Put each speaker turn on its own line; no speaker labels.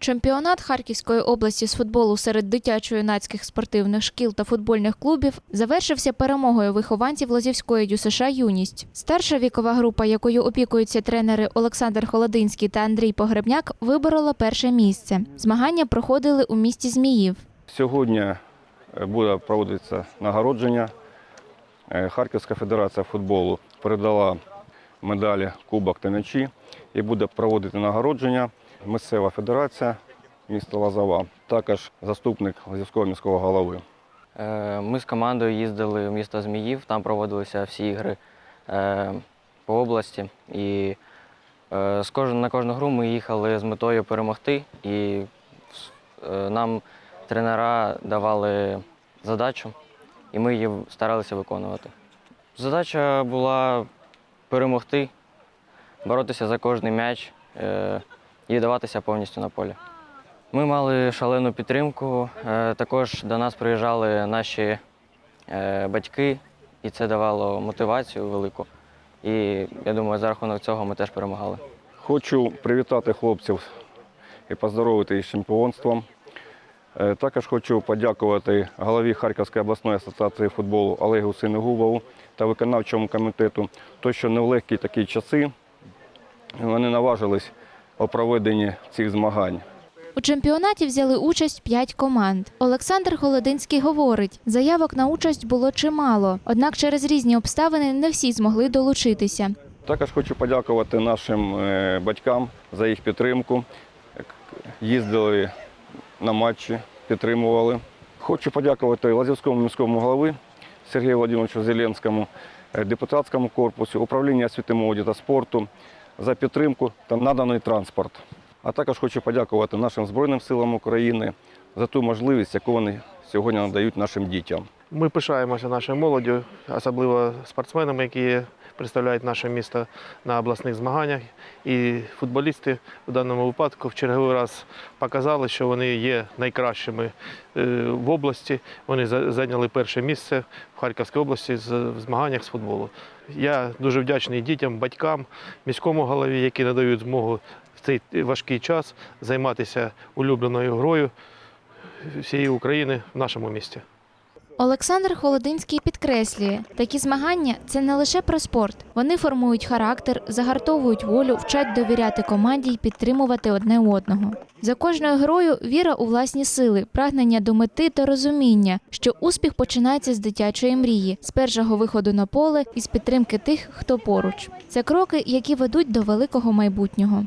Чемпіонат Харківської області з футболу серед дитячо-юнацьких спортивних шкіл та футбольних клубів завершився перемогою вихованців Лозівської ДЮСШ «Юність». Старша вікова група, якою опікуються тренери Олександр Холодинський та Андрій Погребняк, виборола перше місце. Змагання проходили у місті Зміїв.
Сьогодні е, буде проводитися нагородження. Е, Харківська федерація футболу передала медалі, кубок та м'ячі і буде проводити нагородження місцева федерація міста Лазова, також заступник Лазівського міського голови.
Е, Ми з командою їздили в місто Зміїв, там проводилися всі ігри е, по області. І е, на кожну гру ми їхали з метою перемогти, і нам тренера давали задачу, і ми її старалися виконувати. Задача була перемогти, боротися за кожний м'яч е, і віддаватися повністю на полі. Ми мали шалену підтримку. Е, Також до нас приїжджали наші е, батьки, і це давало мотивацію велику. І я думаю, за рахунок цього ми теж перемагали.
Хочу привітати хлопців і поздоровити їх з чемпіонством. Також хочу подякувати голові Харківської обласної асоціації футболу Олегу Синегубову та виконавчому комітету, то що не в легкі такі часи вони наважились у проведенні цих змагань.
У чемпіонаті взяли участь п'ять команд. Олександр Холодинський говорить, заявок на участь було чимало, однак через різні обставини не всі змогли долучитися.
Також хочу подякувати нашим е, батькам за їх підтримку. Їздили на матчі, підтримували. Хочу подякувати Лазівському міському голові Сергію Володимировичу Зеленському, е, депутатському корпусу, управління освіти молоді та спорту за підтримку та наданий транспорт. А також хочу подякувати нашим Збройним силам України за ту можливість, яку вони сьогодні надають нашим дітям.
Ми пишаємося нашою молоддю, особливо спортсменами, які представляють наше місто на обласних змаганнях. І футболісти в даному випадку в черговий раз показали, що вони є найкращими е, в області. Вони зайняли перше місце в Харківській області в змаганнях з футболу. Я дуже вдячний дітям, батькам, міському голові, які надають змогу в цей важкий час займатися улюбленою грою всієї України в нашому місті.
Олександр Холодинський підкреслює, такі змагання це не лише про спорт. Вони формують характер, загартовують волю, вчать довіряти команді й підтримувати одне одного. За кожною грою віра у власні сили, прагнення до мети та розуміння, що успіх починається з дитячої мрії, з першого виходу на поле і з підтримки тих, хто поруч. Це кроки, які ведуть до великого майбутнього.